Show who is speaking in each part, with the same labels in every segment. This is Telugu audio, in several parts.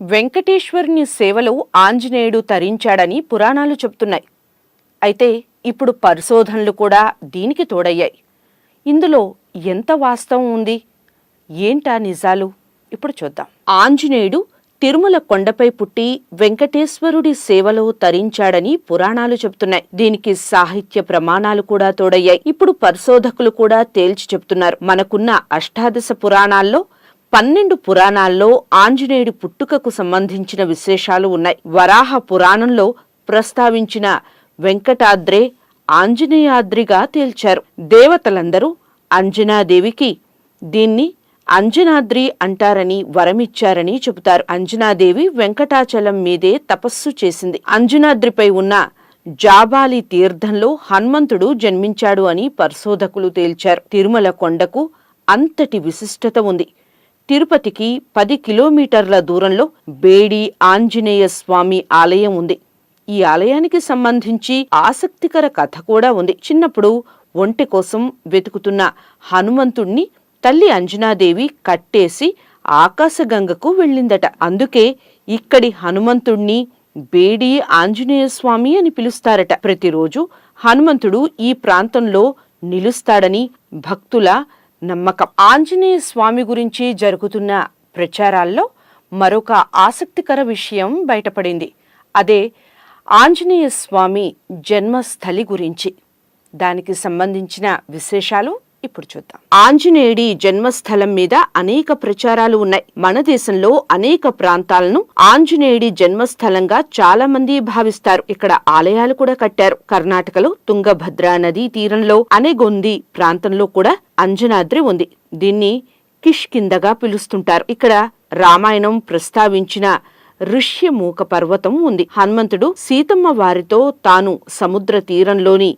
Speaker 1: వెంకటేశ్వరుని సేవలో ఆంజనేయుడు తరించాడని పురాణాలు చెబుతున్నాయి. అయితే ఇప్పుడు పరిశోధనలు కూడా దీనికి తోడయ్యాయి. ఇందులో ఎంత వాస్తవం ఉంది? ఏంటా నిజాలు? ఇప్పుడు చూద్దాం. ఆంజనేయుడు తిరుమల కొండపై పుట్టి వెంకటేశ్వరుడి సేవలో తరించాడని పురాణాలు చెబుతున్నాయి. దీనికి సాహిత్య ప్రమాణాలు కూడా తోడయ్యాయి. ఇప్పుడు పరిశోధకులు కూడా తేల్చి చెబుతున్నారు. మనకున్న అష్టాదశ పురాణాల్లో పన్నెండు పురాణాల్లో ఆంజనేయుడి పుట్టుకకు సంబంధించిన విశేషాలు ఉన్నాయి. వరాహ పురాణంలో ప్రస్తావించిన వెంకటాద్రే ఆంజనేయాద్రిగా తేల్చారు. దేవతలందరూ అంజనాదేవికి దీన్ని అంజనాద్రి అంటారని వరమిచ్చారని చెబుతారు. అంజనాదేవి వెంకటాచలం మీదే తపస్సు చేసింది. అంజనాద్రిపై ఉన్న జాబాలి తీర్థంలో హనుమంతుడు జన్మించాడు అని పరిశోధకులు తేల్చారు. తిరుమల కొండకు అంతటి విశిష్టత ఉంది. తిరుపతికి పది కిలోమీటర్ల దూరంలో బేడి ఆంజనేయ స్వామి ఆలయం ఉంది. ఈ ఆలయానికి సంబంధించి ఆసక్తికర కథ కూడా ఉంది. చిన్నప్పుడు ఒంటె కోసం వెతుకుతున్న హనుమంతుణ్ణి తల్లి అంజనాదేవి కట్టేసి ఆకాశగంగకు వెళ్ళిందట. అందుకే ఇక్కడి హనుమంతుణ్ణి బేడి ఆంజనేయ స్వామి అని పిలుస్తారట. ప్రతిరోజు హనుమంతుడు ఈ ప్రాంతంలో నిలుస్తాడని భక్తుల నమ్మకం. ఆంజనేయ స్వామి గురించి జరుగుతున్న ప్రచారాల్లో మరొక ఆసక్తికర విషయం బయటపడింది. అదే ఆంజనేయ స్వామి జన్మస్థలి గురించి. దానికి సంబంధించిన విశేషాలు ఇప్పుడు చూద్దాం. ఆంజనేయుడి జన్మస్థలం మీద అనేక ప్రచారాలు ఉన్నాయి. మన దేశంలో అనేక ప్రాంతాలను ఆంజనేయుడి జన్మస్థలంగా చాలా మంది భావిస్తారు. ఇక్కడ ఆలయాలు కూడా కట్టారు. కర్ణాటకలో తుంగభద్రా నదీ తీరంలో అనేగొంది ప్రాంతంలో కూడా అంజనాద్రి ఉంది. దీన్ని కిష్కిందగా పిలుస్తుంటారు. ఇక్కడ రామాయణం ప్రస్తావించిన ఋష్యమూక పర్వతం ఉంది. హనుమంతుడు సీతమ్మ వారితో తాను సముద్ర తీరంలోని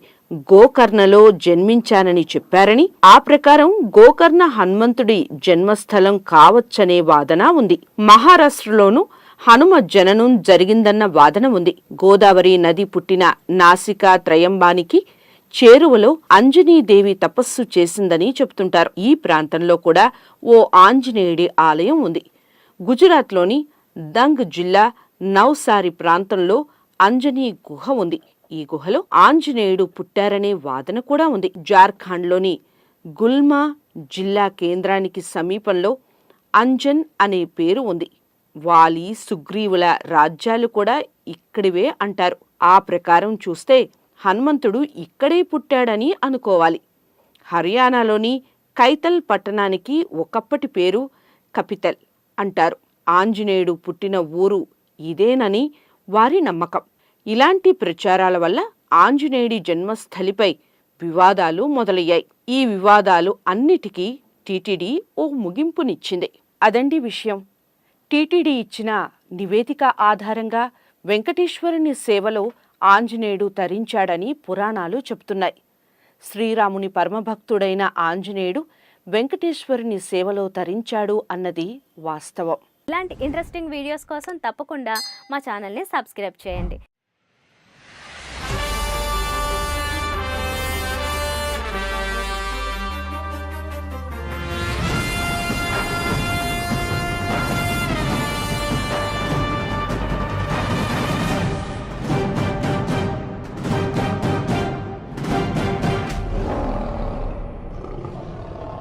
Speaker 1: గోకర్ణలో జన్మించానని చెప్పారని ఆ ప్రకారం గోకర్ణ హనుమంతుడి జన్మస్థలం కావచ్చనే వాదన ఉంది. మహారాష్ట్రలోనూ హనుమ జననం జరిగిందన్న వాదన ఉంది. గోదావరి నది పుట్టిన నాసికా త్రయంబానికి చేరువలో అంజనీదేవి తపస్సు చేసిందని చెప్తుంటారు ఈ ప్రాంతంలో కూడా ఓ ఆంజనేయుడి ఆలయం ఉంది. గుజరాత్లోని దంగ్ జిల్లా నౌసారి ప్రాంతంలో అంజనీ గుహ ఉంది. ఈ గుహలో ఆంజనేయుడు పుట్టారనే వాదన కూడా ఉంది. జార్ఖండ్లోని గుల్మా జిల్లా కేంద్రానికి సమీపంలో అంజన్ అనే పేరు ఉంది. వాలి సుగ్రీవుల రాజ్యాలు కూడా ఇక్కడివే అంటారు. ఆ ప్రకారం చూస్తే హనుమంతుడు ఇక్కడే పుట్టాడని అనుకోవాలి. హర్యానాలోని కైతల్ పట్టణానికి ఒకప్పటి పేరు కపితల్ అంటారు. ఆంజనేయుడు పుట్టిన ఊరు ఇదేనని వారి నమ్మకం. ఇలాంటి ప్రచారాల వల్ల ఆంజనేయుడి జన్మస్థలిపై వివాదాలు మొదలయ్యాయి. ఈ వివాదాలు అన్నిటికీ టీటీడీ ఓ ముగింపునిచ్చింది. అదండి విషయం. టీటీడీ ఇచ్చిన నివేదిక ఆధారంగా వెంకటేశ్వరుని సేవలో ఆంజనేయుడు తరించాడని పురాణాలు చెబుతున్నాయి. శ్రీరాముని పరమభక్తుడైన ఆంజనేయుడు వెంకటేశ్వరుని సేవలో తరించాడు అన్నది వాస్తవం.
Speaker 2: ఇలాంటి ఇంట్రెస్టింగ్ వీడియోస్ కోసం తప్పకుండా మా ఛానల్ని సబ్స్క్రైబ్ చేయండి.